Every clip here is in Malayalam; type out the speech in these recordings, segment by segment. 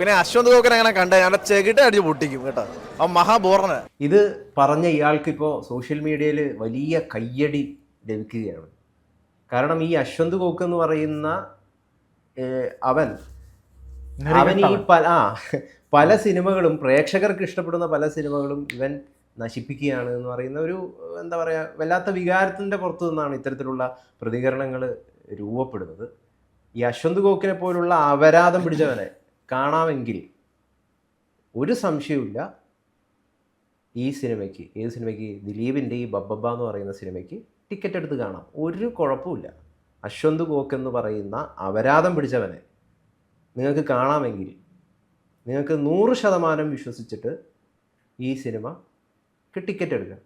പിന്നെ അശ്വന്ത് ഗോക്കൻ അങ്ങനെ കണ്ട ഞാൻ ചെകിട്ട് അടിച്ച് പൊട്ടിക്കും കേട്ടോ. അവൻ മഹാബോറന. ഇത് പറഞ്ഞ ഇയാൾക്കിപ്പോൾ സോഷ്യൽ മീഡിയയിൽ വലിയ കയ്യടി ലഭിക്കുകയാണ്. കാരണം ഈ അശ്വന്ത് കോക്ക് എന്ന് പറയുന്ന അവൻ അവൻ ഈ പല ആ പല സിനിമകളും പ്രേക്ഷകർക്ക് ഇഷ്ടപ്പെടുന്ന പല സിനിമകളും ഇവൻ നശിപ്പിക്കുകയാണ് എന്ന് പറയുന്ന ഒരു എന്താ പറയുക വല്ലാത്ത വികാരത്തിന്റെ പുറത്തു നിന്നാണ് ഇത്തരത്തിലുള്ള പ്രതികരണങ്ങൾ രൂപപ്പെടുന്നത്. ഈ അശ്വന്ത് ഗോക്കിനെ പോലുള്ള അപരാധം പിടിച്ചവനെ കാണാമെങ്കിൽ ഒരു സംശയവുമില്ല. ഈ സിനിമയ്ക്ക് ഏത് സിനിമയ്ക്ക്? ദിലീപിന്റെ ഈ ബബ്ബബ്ബ എന്ന് പറയുന്ന സിനിമയ്ക്ക് ടിക്കറ്റ് എടുത്ത് കാണാം. ഒരു കുഴപ്പമില്ല അശ്വന്ത് ഗോക്ക് എന്ന് പറയുന്ന അപരാധം പിടിച്ചവനെ നിങ്ങൾക്ക് കാണാമെങ്കിൽ നിങ്ങൾക്ക് നൂറ് ശതമാനം വിശ്വസിച്ചിട്ട് ഈ സിനിമക്ക് ടിക്കറ്റ് എടുക്കാം.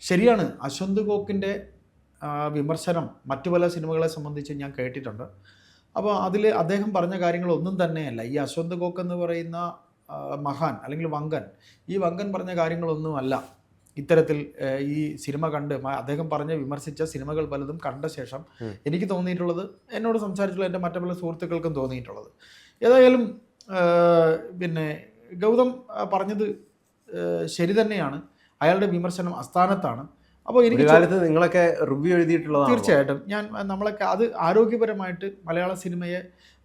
ശരിയാണ്. അശ്വന്ത് ഗോക്കിന്റെ വിമർശനം മറ്റു പല സിനിമകളെ സംബന്ധിച്ച് ഞാൻ കേട്ടിട്ടുണ്ട്. അപ്പോൾ അതിൽ അദ്ദേഹം പറഞ്ഞ കാര്യങ്ങളൊന്നും തന്നെയല്ല. ഈ അശ്വന്ത് ഗോക്ക് എന്ന് പറയുന്ന മഹാൻ അല്ലെങ്കിൽ വങ്കൻ ഈ വങ്കൻ പറഞ്ഞ കാര്യങ്ങളൊന്നും അല്ല ഇത്തരത്തിൽ ഈ സിനിമ കണ്ട് അദ്ദേഹം പറഞ്ഞ് വിമർശിച്ച സിനിമകൾ പലതും കണ്ട ശേഷം എനിക്ക് തോന്നിയിട്ടുള്ളത് എന്നോട് സംസാരിച്ചുള്ള എന്റെ മറ്റു പല സുഹൃത്തുക്കൾക്കും തോന്നിയിട്ടുള്ളത്. ഏതായാലും പിന്നെ ഗൗതം പറഞ്ഞത് ശരി തന്നെയാണ്. അയാളുടെ വിമർശനം അസ്ഥാനത്താണ്. അപ്പോൾ എനിക്ക് കാലത്ത് നിങ്ങളൊക്കെ റിവ്യൂ എഴുതിയിട്ടുള്ളത് തീർച്ചയായിട്ടും. ഞാൻ നമ്മളൊക്കെ അത് ആരോഗ്യപരമായിട്ട് മലയാള സിനിമയെ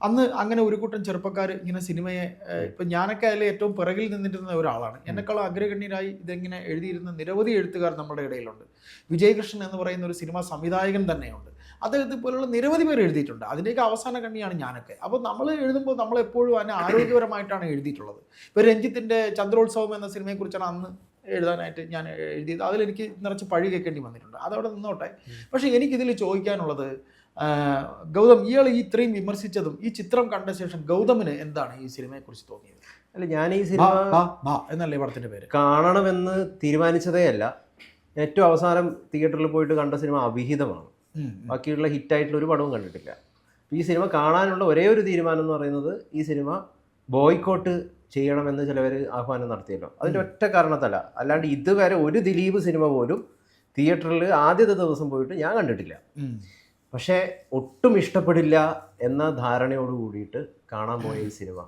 അന്ന് അങ്ങനെ ഒരു കൂട്ടം ചെറുപ്പക്കാർ ഇങ്ങനെ സിനിമയെ ഇപ്പം ഞാനൊക്കെ അതിൽ ഏറ്റവും പിറകിൽ നിന്നിരുന്ന ഒരാളാണ്. എന്നെക്കാളും അഗ്രഗണ്യരായി ഇതെങ്ങനെ എഴുതിയിരുന്ന നിരവധി എഴുത്തുകാർ നമ്മുടെ ഇടയിലുണ്ട്. വിജയകൃഷ്ണൻ എന്ന് പറയുന്ന ഒരു സിനിമാ സംവിധായകൻ തന്നെയുണ്ട്. അദ്ദേഹത്തെ പോലുള്ള നിരവധി പേർ എഴുതിയിട്ടുണ്ട്. അതിന്റെയൊക്കെ അവസാന കണ്ണിയാണ് ഞാനൊക്കെ. അപ്പോൾ നമ്മൾ എഴുതുമ്പോൾ നമ്മൾ എപ്പോഴും അതിനെ ആരോഗ്യപരമായിട്ടാണ് എഴുതിയിട്ടുള്ളത്. ഇപ്പോൾ രഞ്ജിത്തിന്റെ ചന്ദ്രോത്സവം എന്ന സിനിമയെക്കുറിച്ചാണ് അന്ന് എഴുതാനായിട്ട് ഞാൻ എഴുതിയത്. അതിലെനിക്ക് നിറച്ച് പഴി കേൾക്കേണ്ടി വന്നിട്ടുണ്ട്. അതവിടെ നിന്നോട്ടെ. പക്ഷേ എനിക്കിതിൽ ചോദിക്കാനുള്ളത് ഗൗതം ഇയാൾ ഈ ഇത്രയും വിമർശിച്ചതും ഈ ചിത്രം കണ്ട ശേഷം ഗൗതമിന് എന്താണ് ഈ സിനിമയെ കുറിച്ച് തോന്നിയത്? അല്ല ഞാൻ ഈ സിനിമ എന്നല്ലേ പടത്തിന്റെ പടത്തിന്റെ പേര്? കാണണമെന്ന് തീരുമാനിച്ചതേ അല്ല. ഏറ്റവും അവസാനം തിയേറ്ററിൽ പോയിട്ട് കണ്ട സിനിമ അവിഹിതമാണ്. ബാക്കിയുള്ള ഹിറ്റായിട്ടുള്ള ഒരു പടവും കണ്ടിട്ടില്ല. ഈ സിനിമ കാണാനുള്ള ഒരേ ഒരു തീരുമാനം എന്ന് പറയുന്നത് ഈ സിനിമ ബോയ്ക്കോട്ട് ചെയ്യണമെന്ന് ചിലവർ ആഹ്വാനം നടത്തിയല്ലോ. അതിന്റെ ഒറ്റ കാരണത്തല്ല. അല്ലാണ്ട് ഇതുവരെ ഒരു ദിലീപ് സിനിമ പോലും തിയേറ്ററിൽ ആദ്യത്തെ ദിവസം പോയിട്ട് ഞാൻ കണ്ടിട്ടില്ല. പക്ഷേ ഒട്ടും ഇഷ്ടപ്പെടില്ല എന്ന ധാരണയോട് കൂടിയിട്ട് കാണാൻ പോയ ഈ സിനിമ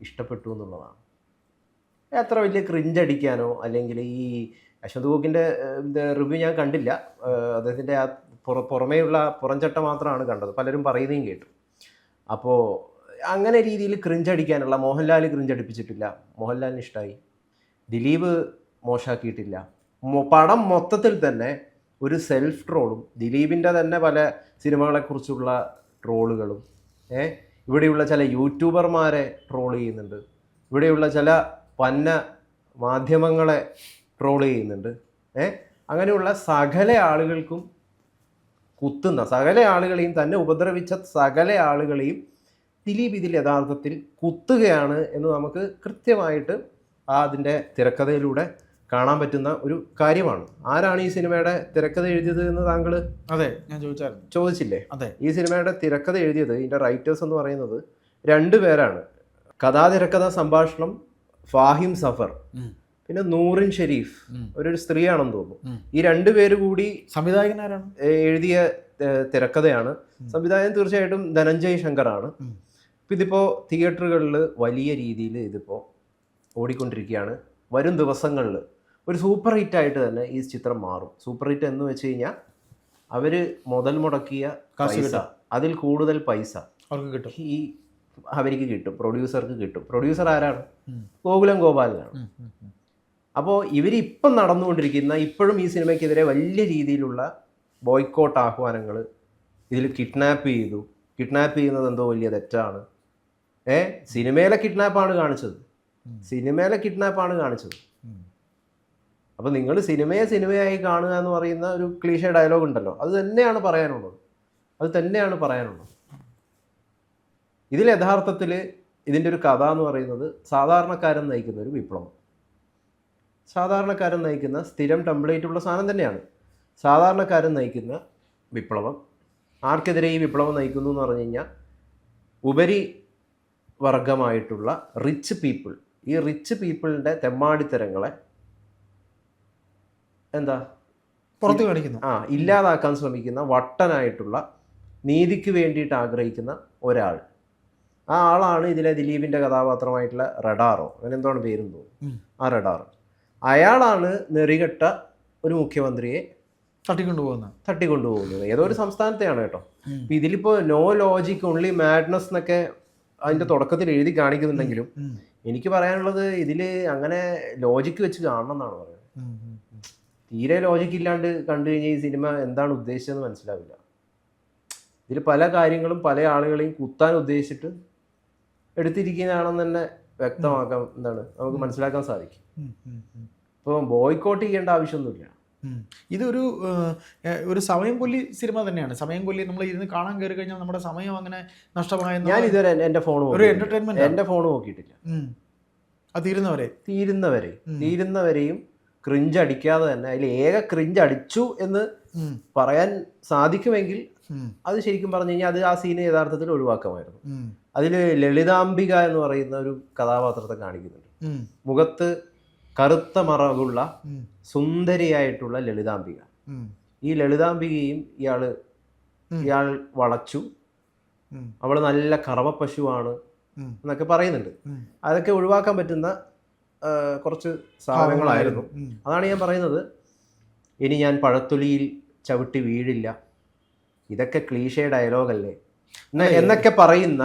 ഇഷ്ടപ്പെട്ടു എന്നുള്ളതാണ്. അത്ര വലിയ ക്രിഞ്ചടിക്കാനോ അല്ലെങ്കിൽ ഈ അശ്വന്ത് ഗോക്കിന്റെ റിവ്യൂ ഞാൻ കണ്ടില്ല. അദ്ദേഹത്തിന്റെ ആ പുറ പുറമേയുള്ള പുറംചട്ട മാത്രമാണ് കണ്ടത്. പലരും പറയുന്നതും കേട്ടു. അപ്പോൾ അങ്ങനെ രീതിയിൽ ക്രിഞ്ച് അടിക്കാനുള്ള മോഹൻലാൽ ക്രിഞ്ച് അടിപ്പിച്ചിട്ടില്ല. മോഹൻലാലിന് ഇഷ്ടമായി ദിലീപ് മോശമാക്കിയിട്ടില്ല പടം മൊത്തത്തിൽ തന്നെ ഒരു സെൽഫ് ട്രോളും ദിലീപിന്റെ തന്നെ പല സിനിമകളെക്കുറിച്ചുള്ള ട്രോളുകളും ഏ? ഇവിടെയുള്ള ചില യൂട്യൂബർമാരെ ട്രോൾ ചെയ്യുന്നുണ്ട്. ഇവിടെയുള്ള ചില പന്ന മാധ്യമങ്ങളെ ട്രോൾ ചെയ്യുന്നുണ്ട് ഏ? അങ്ങനെയുള്ള സകല ആളുകൾക്കും കുത്തുന്ന സകല ആളുകളെയും തന്നെ ഉപദ്രവിച്ച സകല ആളുകളെയും ദിലീപ് ഇതിൽ യഥാർത്ഥത്തിൽ കുത്തുകയാണ് എന്ന് നമുക്ക് കൃത്യമായിട്ട് ആ അതിന്റെ തിരക്കഥയിലൂടെ കാണാൻ പറ്റുന്ന ഒരു കാര്യമാണ്. ആരാണ് ഈ സിനിമയുടെ തിരക്കഥ എഴുതിയത് എന്ന് താങ്കൾ അതെ ഞാൻ ചോദിച്ചായിരുന്നു. ചോദിച്ചില്ലേ? അതെ. ഈ സിനിമയുടെ തിരക്കഥ എഴുതിയത് ഇതിന്റെ റൈറ്റേഴ്സ് എന്ന് പറയുന്നത് രണ്ടു പേരാണ്. കഥാതിരക്കഥ സംഭാഷണം ഫാഹിം സഫർ പിന്നെ നൂറിൻ ഷെരീഫ് ഒരു സ്ത്രീയാണെന്ന് തോന്നുന്നു. ഈ രണ്ടു പേര് കൂടി സംവിധായകൻ ആരാണ്? എഴുതിയ തിരക്കഥയാണ്. സംവിധായകൻ തീർച്ചയായിട്ടും ധനഞ്ജയ് ശങ്കറാണ്. ഇപ്പം ഇതിപ്പോൾ തിയേറ്ററുകളിൽ വലിയ രീതിയിൽ ഇതിപ്പോൾ ഓടിക്കൊണ്ടിരിക്കുകയാണ്. വരും ദിവസങ്ങളിൽ ഒരു സൂപ്പർ ഹിറ്റ് ആയിട്ട് തന്നെ ഈ ചിത്രം മാറും. സൂപ്പർ ഹിറ്റ് എന്ന് വെച്ച് കഴിഞ്ഞാൽ അവർ മുതൽ മുടക്കിയ പൈസ. അതിൽ കൂടുതൽ പൈസ അവർക്ക് കിട്ടും. ഈ അവർക്ക് കിട്ടും പ്രൊഡ്യൂസർക്ക് കിട്ടും. പ്രൊഡ്യൂസർ ആരാണ്? ഗോകുലം ഗോപാലനാണ്. അപ്പോൾ ഇവരിപ്പം നടന്നുകൊണ്ടിരിക്കുന്ന ഇപ്പോഴും ഈ സിനിമയ്ക്കെതിരെ വലിയ രീതിയിലുള്ള ബോയ്ക്കോട്ട് ആഹ്വാനങ്ങൾ ഇതിൽ കിഡ്നാപ്പ് ചെയ്തു. കിഡ്നാപ്പ് ചെയ്യുന്നത് എന്തോ വലിയ തെറ്റാണ്. ഏ? സിനിമയിലെ കിഡ്നാപ്പാണ് കാണിച്ചത്. സിനിമയിലെ കിഡ്നാപ്പാണ് കാണിച്ചത്. അപ്പം നിങ്ങൾ സിനിമയെ സിനിമയായി കാണുക എന്ന് പറയുന്ന ഒരു ക്ലീഷ ഡയലോഗ് ഉണ്ടല്ലോ. അത് തന്നെയാണ് പറയാനുള്ളത്. അത് തന്നെയാണ് പറയാനുള്ളത്. ഇതിൽ യഥാർത്ഥത്തിൽ ഇതിന്റെ ഒരു കഥ എന്ന് പറയുന്നത് സാധാരണക്കാരൻ നയിക്കുന്ന ഒരു വിപ്ലവം. സാധാരണക്കാരൻ നയിക്കുന്ന സ്ഥിരം ടെംപ്ലേറ്റ് ഉള്ള സാധനം തന്നെയാണ്. സാധാരണക്കാരൻ നയിക്കുന്ന വിപ്ലവം. ആർക്കെതിരെ ഈ വിപ്ലവം നയിക്കുന്നു എന്ന് പറഞ്ഞു കഴിഞ്ഞാൽ ഉപരി വർഗമായിട്ടുള്ള റിച്ച് പീപ്പിൾ ഈ റിച്ച് പീപ്പിളിന്റെ തെമ്മാടിത്തരങ്ങളെ എന്താ? പുറത്ത് കാണിക്കുന്നു. ആ ഇല്ലാതാക്കാൻ ശ്രമിക്കുന്ന വട്ടനായിട്ടുള്ള നീതിക്ക് വേണ്ടിയിട്ട് ആഗ്രഹിക്കുന്ന ഒരാൾ. ആ ആളാണ് ഇതിലെ ദിലീപിന്റെ കഥാപാത്രമായിട്ടുള്ള റഡാറോ. അങ്ങനെ എന്താണ് പേരും. തോന്നുന്നു? ആ റഡാർ അയാളാണ് നെറികെട്ട ഒരു മുഖ്യമന്ത്രിയെ തട്ടിക്കൊണ്ടുപോകുന്നത്. തട്ടിക്കൊണ്ടുപോകുന്നത്. ഏതോ ഒരു സംസ്ഥാനത്തെയാണ് കേട്ടോ. ഉം. ഇപ്പൊ ഇതിലിപ്പോ നോ ലോജിക് ഓൺലി മാഡ്നസ് എന്നൊക്കെ അതിന്റെ തുടക്കത്തിൽ എഴുതി കാണിക്കുന്നുണ്ടെങ്കിലും എനിക്ക് പറയാനുള്ളത് ഇതിൽ അങ്ങനെ ലോജിക്ക് വെച്ച് കാണണം എന്നാണ് പറയുന്നത്. തീരെ ലോജിക്ക് ഇല്ലാണ്ട് കണ്ടു കഴിഞ്ഞാൽ ഈ സിനിമ എന്താണ് ഉദ്ദേശിച്ചതെന്ന് മനസ്സിലാവില്ല. ഇതിൽ പല കാര്യങ്ങളും പല ആളുകളെയും കുത്താൻ ഉദ്ദേശിച്ചിട്ട് എടുത്തിരിക്കുന്നതാണെന്ന് തന്നെ വ്യക്തമാക്കാം എന്താണ്? നമുക്ക് മനസ്സിലാക്കാൻ സാധിക്കും. ഇപ്പോൾ ബോയ്ക്കോട്ട് ചെയ്യേണ്ട ആവശ്യമൊന്നുമില്ല. ഇതൊരു ഒരു സമയം കൊല്ലി സിനിമ തന്നെയാണ്. സമയം കൊല്ലി നമ്മൾ ഇരുന്ന് കാണാൻ കയറി കഴിഞ്ഞാൽ നമ്മുടെ സമയം അങ്ങനെ നഷ്ടമായ ഞാൻ ഇതുവരെ എന്റെ- ഫോൺ ഒരു എന്റർടൈൻമെന്റ് എന്റെ ഫോൺ നോക്കിയിട്ടില്ല. അത് തീരുന്നവരെ. തീരുന്നവരെ. തീരുന്നവരെയും ക്രിഞ്ച് അടിക്കാതെ തന്നെ അതിൽ ഏക ക്രിഞ്ച് അടിച്ചു എന്ന് പറയാൻ സാധിക്കുമെങ്കിൽ അത് ശരിക്കും പറഞ്ഞു കഴിഞ്ഞാൽ അത് ആ സീന് യഥാർത്ഥത്തിൽ ഒഴിവാക്കാമായിരുന്നു. അതിൽ ലളിതാംബിക എന്ന് പറയുന്ന ഒരു കഥാപാത്രത്തെ കാണിക്കുന്നുണ്ട്. മുഖത്ത് കറുത്ത മറവുള്ള സുന്ദരിയായിട്ടുള്ള ലളിതാംബിക. ഈ ലളിതാംബികയും ഇയാൾ ഇയാൾ വളച്ചു. അവൾ നല്ല കറവ പശുവാണ് എന്നൊക്കെ പറയുന്നുണ്ട്. അതൊക്കെ ഒഴിവാക്കാൻ പറ്റുന്ന കുറച്ച് സാധനങ്ങളായിരുന്നു. അതാണ് ഞാൻ പറയുന്നത്. ഇനി ഞാൻ പഴത്തൊലിയിൽ ചവിട്ടി വീഴില്ല. ഇതൊക്കെ ക്ലീഷേ ഡയലോഗല്ലേ? എന്നൊക്കെ പറയുന്ന.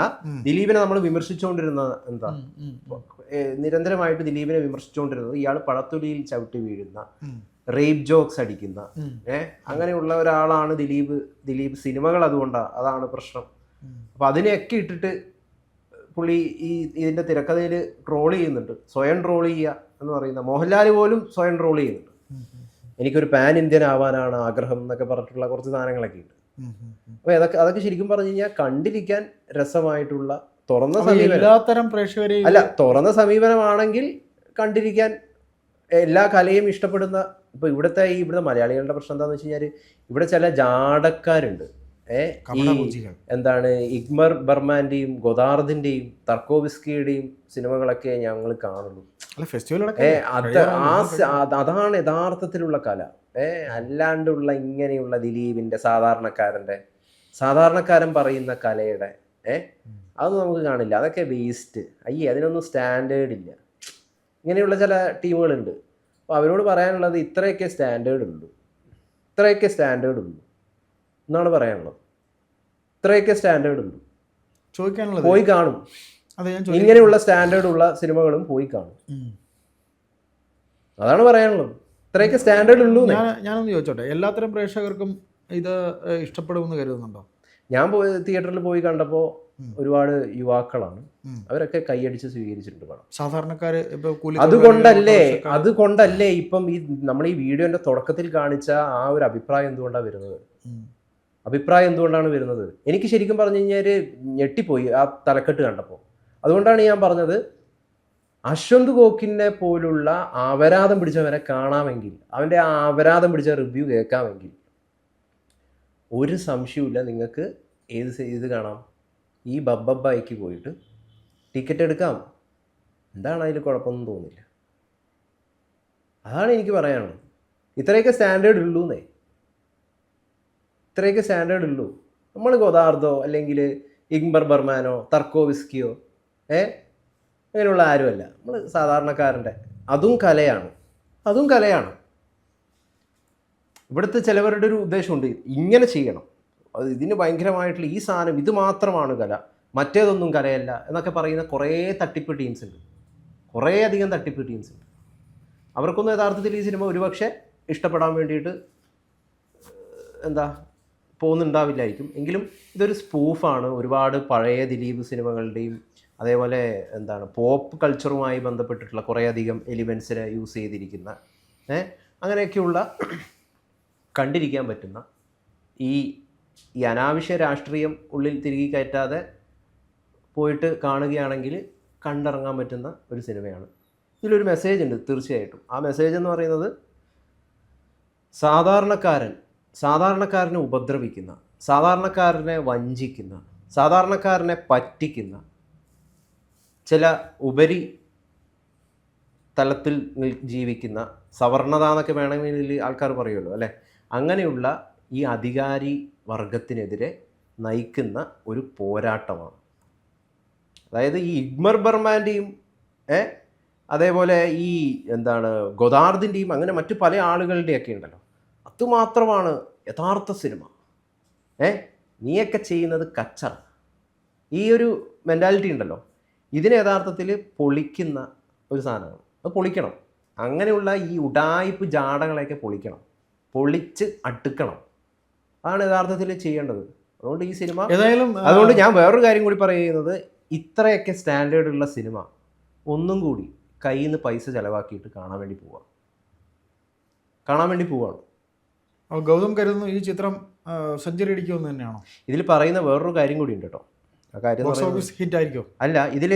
ദിലീപിനെ നമ്മൾ വിമർശിച്ചുകൊണ്ടിരുന്ന എന്താ? നിരന്തരമായിട്ട് ദിലീപിനെ വിമർശിച്ചുകൊണ്ടിരുന്നത് ഇയാൾ പഴത്തൊലിയിൽ ചവിട്ടി വീഴുന്ന റേപ്പ് ജോക്സ് അടിക്കുന്ന ഏ അങ്ങനെയുള്ള ഒരാളാണ് ദിലീപ് ദിലീപ് സിനിമകൾ അതുകൊണ്ടാണ് അതാണ് പ്രശ്നം. അപ്പൊ അതിനെയൊക്കെ ഇട്ടിട്ട് പുള്ളി ഈ ഇതിന്റെ തിരക്കഥയിൽ ട്രോൾ ചെയ്യുന്നുണ്ട്. സ്വയം ട്രോൾ ചെയ്യുക എന്ന് പറയുന്ന മോഹൻലാൽ പോലും സ്വയം ട്രോൾ ചെയ്യുന്നുണ്ട്. എനിക്കൊരു പാൻ ഇന്ത്യൻ ആവാനാണ് ആഗ്രഹം എന്നൊക്കെ പറഞ്ഞിട്ടുള്ള കുറച്ച് സാധനങ്ങളൊക്കെ ഉണ്ട്. അപ്പൊ അതൊക്കെ അതൊക്കെ ശരിക്കും പറഞ്ഞു കഴിഞ്ഞാൽ കണ്ടിരിക്കാൻ രസമായിട്ടുള്ള തുറന്ന സമീപനം. എല്ലാത്തരം പ്രേക്ഷകരെയും അല്ല തുറന്ന സമീപനമാണെങ്കിൽ കണ്ടിരിക്കാൻ എല്ലാ കലയും ഇഷ്ടപ്പെടുന്ന ഇപ്പൊ ഇവിടുത്തെ ഈ ഇവിടുത്തെ മലയാളികളുടെ പ്രശ്നം എന്താന്ന് വെച്ച് കഴിഞ്ഞാൽ ഇവിടെ ചില ജാടക്കാരുണ്ട്. ഏഹ് എന്താണ് ഇഗ്മർ ബർമാന്റെയും ഗൊദാർദിന്റെയും തർക്കോവിസ്കിയുടെയും സിനിമകളൊക്കെ ഞങ്ങൾ കാണുള്ളൂ അത് ആ അതാണ് യഥാർത്ഥത്തിലുള്ള കല. ഏ അല്ലാണ്ടുള്ള ഇങ്ങനെയുള്ള ദിലീപിന്റെ സാധാരണക്കാരന്റെ സാധാരണക്കാരൻ പറയുന്ന കലയുടെ ഏ അത് നമുക്ക് കാണില്ല. അതൊക്കെ വേസ്റ്റ് അയ്യേ അതിനൊന്നും സ്റ്റാൻഡേർഡ് ഇല്ല. ഇങ്ങനെയുള്ള ചില ടീമുകളുണ്ട്. അപ്പോൾ അവരോട് പറയാനുള്ളത് ഇത്രയൊക്കെ സ്റ്റാൻഡേർഡ് ഉള്ളൂ. ഇത്രയൊക്കെ സ്റ്റാൻഡേർഡ് ഉള്ളൂ. എന്നാണ് പറയാനുള്ളത്? ഇത്രയൊക്കെ സ്റ്റാൻഡേർഡ് ഉള്ളൂ. ചോദിക്കാനുള്ളത്? പോയി കാണും. ഇങ്ങനെയുള്ള സ്റ്റാൻഡേർഡ് ഉള്ള സിനിമകളും പോയി കാണും. അതാണ് പറയാനുള്ളത്. ഇത്രയൊക്കെ സ്റ്റാൻഡേർഡ് ഉള്ളൂ. ഞാൻ ഞാനൊന്ന് ചോദിച്ചോട്ടെ എല്ലാത്തരം പ്രേക്ഷകർക്കും ഇത് ഇഷ്ടപ്പെടുമെന്ന് കരുതുന്നുണ്ടോ? ഞാൻ പോയി തിയേറ്ററിൽ പോയി കണ്ടപ്പോൾ ഒരുപാട് യുവാക്കളാണ്. അവരൊക്കെ കൈയടിച്ച് സ്വീകരിച്ചിട്ടുണ്ട് പണം സാധാരണക്കാര് അതുകൊണ്ടല്ലേ അതുകൊണ്ടല്ലേ ഇപ്പം ഈ നമ്മൾ ഈ വീഡിയോന്റെ തുടക്കത്തിൽ കാണിച്ച ആ ഒരു അഭിപ്രായം എന്തുകൊണ്ടാണ് വരുന്നത്? അഭിപ്രായം എന്തുകൊണ്ടാണ് വരുന്നത്? എനിക്ക് ശരിക്കും പറഞ്ഞു കഴിഞ്ഞാൽ ഞെട്ടിപ്പോയി ആ തലക്കെട്ട് കണ്ടപ്പോൾ അതുകൊണ്ടാണ് ഞാൻ പറഞ്ഞത് അശ്വന്ത് ഗോക്കിനെ പോലുള്ള അപരാധം പിടിച്ചവനെ കാണാമെങ്കിൽ അവന്റെ ആ അപരാധം പിടിച്ച റിവ്യൂ കേൾക്കാമെങ്കിൽ ഒരു സംശയവുമില്ല. നിങ്ങൾക്ക് ഏത് ഇത് കാണാം. ഈ ബബ്ബബ്ബായിക്ക് പോയിട്ട് ടിക്കറ്റ് എടുക്കാം. എന്താണ് അതിൽ കുഴപ്പമൊന്നും തോന്നില്ല. അതാണ് എനിക്ക് പറയാനുള്ളത്. ഇത്രയൊക്കെ സ്റ്റാൻഡേർഡ് ഉള്ളൂ എന്നേ. ഇത്രയൊക്കെ സ്റ്റാൻഡേർഡ് ഉള്ളൂ. നമ്മൾ ഗോദാർദോ അല്ലെങ്കിൽ ഇഗ്ബർ ബർമാനോ തർക്കോവിസ്കിയോ ഏ? അങ്ങനെയുള്ള ആരുമല്ല. നമ്മൾ സാധാരണക്കാരന്റെ. അതും കലയാണ്. അതും കലയാണ്. ഇവിടുത്തെ ചിലവരുടെ ഒരു ഉദ്ദേശമുണ്ട്. ഇങ്ങനെ ചെയ്യണം. അത് ഇതിന് ഭയങ്കരമായിട്ടുള്ള ഈ സാധനം ഇത് മാത്രമാണ് കല. മറ്റേതൊന്നും കലയല്ല എന്നൊക്കെ പറയുന്ന കുറേ തട്ടിപ്പ് ടീംസ് ഉണ്ട്. കുറേ അധികം തട്ടിപ്പ് ടീംസ് ഉണ്ട്. അവർക്കൊന്നും യഥാർത്ഥത്തിൽ ഈ സിനിമ ഒരുപക്ഷെ ഇഷ്ടപ്പെടാൻ വേണ്ടിയിട്ട് എന്താ പോകുന്നുണ്ടാവില്ലായിരിക്കും. എങ്കിലും ഇതൊരു സ്പൂഫാണ് ഒരുപാട് പഴയ ദിലീപ് സിനിമകളുടെയും അതേപോലെ എന്താണ് പോപ്പ് കൾച്ചറുമായി ബന്ധപ്പെട്ടിട്ടുള്ള കുറേയധികം എലിമെൻസിനെ യൂസ് ചെയ്തിരിക്കുന്ന അങ്ങനെയൊക്കെയുള്ള കണ്ടിരിക്കാൻ പറ്റുന്ന ഈ ഈ അനാവശ്യ രാഷ്ട്രീയം ഉള്ളിൽ തിരികെ കയറ്റാതെ പോയിട്ട് കാണുകയാണെങ്കിൽ കണ്ടിറങ്ങാൻ പറ്റുന്ന ഒരു സിനിമയാണ്. ഇതിലൊരു മെസ്സേജ് ഉണ്ട് തീർച്ചയായിട്ടും. ആ മെസ്സേജ് എന്ന് പറയുന്നത് സാധാരണക്കാരൻ സാധാരണക്കാരനെ ഉപദ്രവിക്കുന്ന സാധാരണക്കാരനെ വഞ്ചിക്കുന്ന സാധാരണക്കാരനെ പറ്റിക്കുന്ന ചില ഉപരി തലത്തിൽ ജീവിക്കുന്ന സവർണത എന്നൊക്കെ വേണമെങ്കിൽ ആൾക്കാർ പറയുമല്ലോ അല്ലേ? അങ്ങനെയുള്ള ഈ അധികാരി വർഗത്തിനെതിരെ നയിക്കുന്ന ഒരു പോരാട്ടമാണ്. അതായത് ഈ ഇഗ്മർ ബർമാന്റെയും ഏ? അതേപോലെ ഈ എന്താണ് ഗൊദാർദിന്റെയും അങ്ങനെ മറ്റു പല ആളുകളുടെയൊക്കെ ഉണ്ടല്ലോ. അതുമാത്രമാണ് യഥാർത്ഥ സിനിമ. ഏ? നീയൊക്കെ ചെയ്യുന്നത് കച്ചറ. ഈ ഒരു മെന്റാലിറ്റി ഉണ്ടല്ലോ. ഇതിനെ യഥാർത്ഥത്തിൽ പൊളിക്കുന്ന ഒരു സാധനമാണ്. അത് പൊളിക്കണം. അങ്ങനെയുള്ള ഈ ഉടായ്പ് ജാടകളെയൊക്കെ പൊളിക്കണം. പൊളിച്ച് അടുക്കണം. അതാണ് യഥാർത്ഥത്തിൽ ചെയ്യേണ്ടത്. അതുകൊണ്ട് ഈ സിനിമ ഏതായാലും അതുകൊണ്ട് ഞാൻ വേറൊരു കാര്യം കൂടി പറയുന്നത്. ഇത്രയൊക്കെ സ്റ്റാൻഡേർഡ് ഉള്ള സിനിമ ഒന്നും കൂടി കയ്യിൽ നിന്ന് പൈസ ചിലവാക്കിയിട്ട് കാണാൻ വേണ്ടി പോവാം. കാണാൻ വേണ്ടി പോവാണ്. ഗൗതം കരുതുന്നു ഈ ചിത്രം സെഞ്ചുറി അടിക്കുമെന്ന് തന്നെയാണോ? ഇതിൽ പറയുന്ന വേറൊരു കാര്യം കൂടി ഉണ്ട് കേട്ടോ. കാര്യം അല്ല ഇതിൽ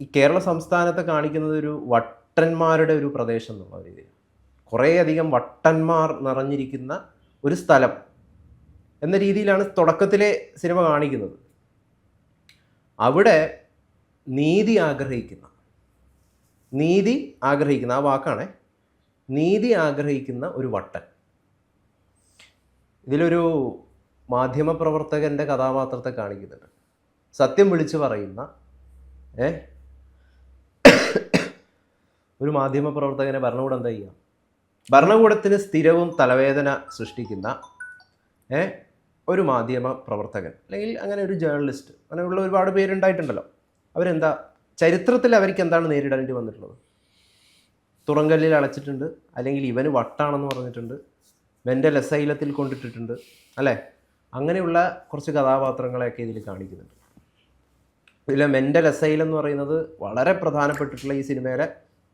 ഈ കേരള സംസ്ഥാനത്തെ കാണിക്കുന്നത് ഒരു വട്ടന്മാരുടെ ഒരു പ്രദേശം എന്നുള്ള രീതിയിൽ. കുറേയധികം വട്ടന്മാർ നിറഞ്ഞിരിക്കുന്ന ഒരു സ്ഥലം എന്ന രീതിയിലാണ് തുടക്കത്തിലെ സിനിമ കാണിക്കുന്നത്. അവിടെ നീതി ആഗ്രഹിക്കുന്ന നീതി ആഗ്രഹിക്കുന്ന ആ വാക്കാണ് നീതി ആഗ്രഹിക്കുന്ന ഒരു വട്ടൻ. ഇതിലൊരു മാധ്യമപ്രവർത്തകന്റെ കഥാപാത്രത്തെ കാണിക്കുന്നുണ്ട്. സത്യം വിളിച്ചു പറയുന്ന ഏ? ഒരു മാധ്യമപ്രവർത്തകനെ ഭരണകൂടം എന്താ ചെയ്യുക? ഭരണകൂടത്തിന് സ്ഥിരവും തലവേദന സൃഷ്ടിക്കുന്ന ഏ? ഒരു മാധ്യമ പ്രവർത്തകൻ അല്ലെങ്കിൽ അങ്ങനെ ഒരു ജേർണലിസ്റ്റ് അങ്ങനെയുള്ള ഒരുപാട് പേരുണ്ടായിട്ടുണ്ടല്ലോ. അവരെന്താ ചരിത്രത്തിൽ അവർക്ക് എന്താണ് നേരിടേണ്ടി വന്നിട്ടുള്ളത്? തുറങ്കല്ലിൽ അടച്ചിട്ടുണ്ട് അല്ലെങ്കിൽ ഇവന് വട്ടാണെന്ന് പറഞ്ഞിട്ടുണ്ട് മെന്റൽ അസൈലത്തിൽ കൊണ്ടിട്ടിട്ടുണ്ട് അല്ലേ? അങ്ങനെയുള്ള കുറച്ച് കഥാപാത്രങ്ങളെയൊക്കെ ഇതിൽ കാണിക്കുന്നുണ്ട്. ഇതിലെ മെന്റൽ എസൈൽ എന്ന് പറയുന്നത് വളരെ പ്രധാനപ്പെട്ടിട്ടുള്ള ഈ സിനിമയിലെ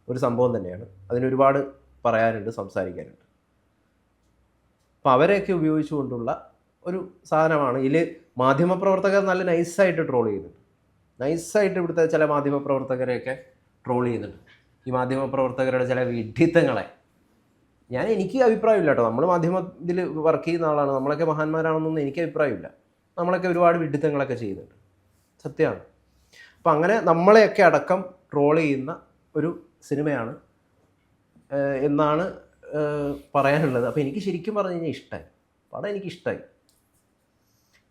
ഒരു സംഭവം തന്നെയാണ്. അതിനൊരുപാട് പറയാനുണ്ട് സംസാരിക്കാനുണ്ട്. അപ്പം അവരെയൊക്കെ ഉപയോഗിച്ചുകൊണ്ടുള്ള ഒരു സാധനമാണ്. ഇതിൽ മാധ്യമപ്രവർത്തകർ നല്ല നൈസായിട്ട് ട്രോൾ ചെയ്യുന്നുണ്ട്. നൈസായിട്ട് ഇവിടുത്തെ ചില മാധ്യമപ്രവർത്തകരെയൊക്കെ ട്രോൾ ചെയ്യുന്നുണ്ട്. ഈ മാധ്യമപ്രവർത്തകരുടെ ചില വിഡ്ഢിത്തങ്ങളെ ഞാൻ എനിക്ക് അഭിപ്രായമില്ല കേട്ടോ. നമ്മൾ മാധ്യമത്തിൽ വർക്ക് ചെയ്യുന്ന ആളാണ് നമ്മളൊക്കെ മഹാന്മാരാണെന്നൊന്നും എനിക്ക് അഭിപ്രായമില്ല. നമ്മളൊക്കെ ഒരുപാട് വിഡിത്തങ്ങളൊക്കെ ചെയ്യുന്നുണ്ട്. സത്യമാണ് അപ്പം അങ്ങനെ നമ്മളെയൊക്കെ അടക്കം ട്രോൾ ചെയ്യുന്ന ഒരു സിനിമയാണ് എന്നാണ് പറയാനുള്ളത്. അപ്പോൾ എനിക്ക് ശരിക്കും പറഞ്ഞു കഴിഞ്ഞാൽ ഇഷ്ടമായി പടം എനിക്കിഷ്ടമായി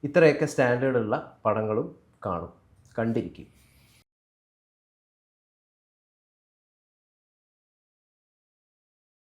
ഇത്രയൊക്കെ സ്റ്റാൻഡേർഡുള്ള പടങ്ങളും കാണും കണ്ടിരിക്കും.